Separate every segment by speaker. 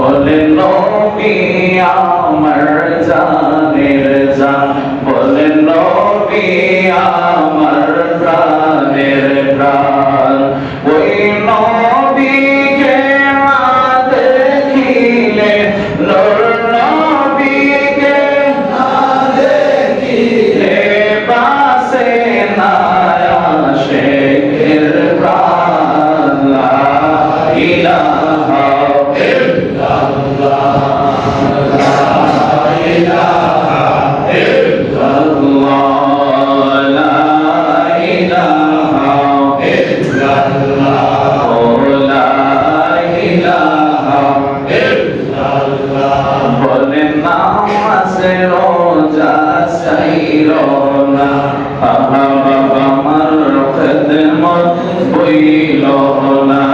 Speaker 1: বলেন নবী আমার জান। আমার প্রাণের প্রাণ। ওই নয় আমার খেদমত বইল না।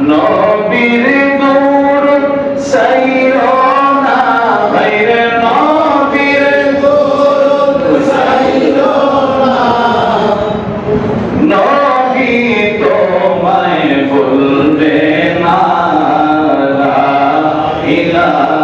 Speaker 1: নবীর দূর সাইর না। বাইরে নবীর দূর সাইর না। নবী তোমায় বলবে না ইলাহা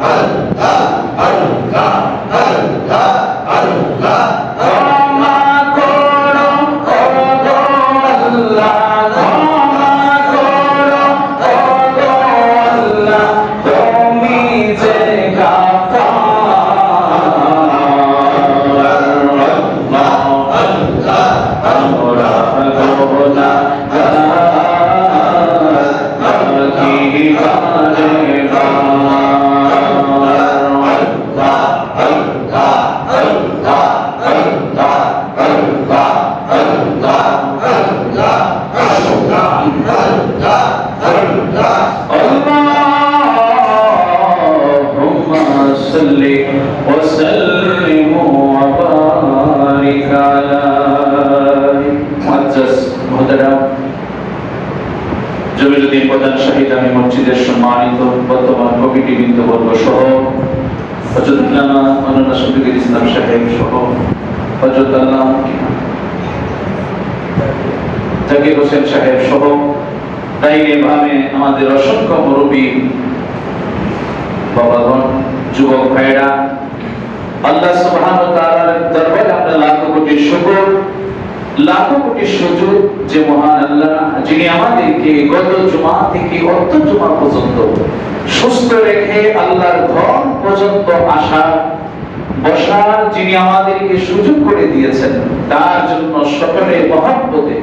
Speaker 1: अल জমিরুদ্দিন প্রধান শাহিদ আমি মসজিদের সম্মানিত বর্তমান কমিটি বৃন্দবর্গ সহ হজরতুল্লামা মৌলানা শফিকুল ইসলাম সাহেব সহ হজরতুল্লাহ জাকির হোসেন সাহেব সহ বামে আমাদের অসংখ্য মুরব্বী, বাবাগণ, যুবক ভাইরা আল্লাহ সুবহান তাআলার দরবারে আমরা কোটি শুকর কোটি যে মহান আল্লাহ, যিনি আমাদেরকে গত জুমা থেকে অর্থ জুমা পর্যন্ত সুস্থ রেখে আল্লাহর ঘর পর্যন্ত বসার যিনি আমাদেরকে সুযোগ করে দিয়েছেন, তার জন্য সকলে মহাব্বতে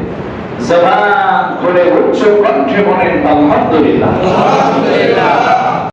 Speaker 1: জবান করে উচ্চ কণ্ঠে বলেন আলহামদুলিল্লাহ।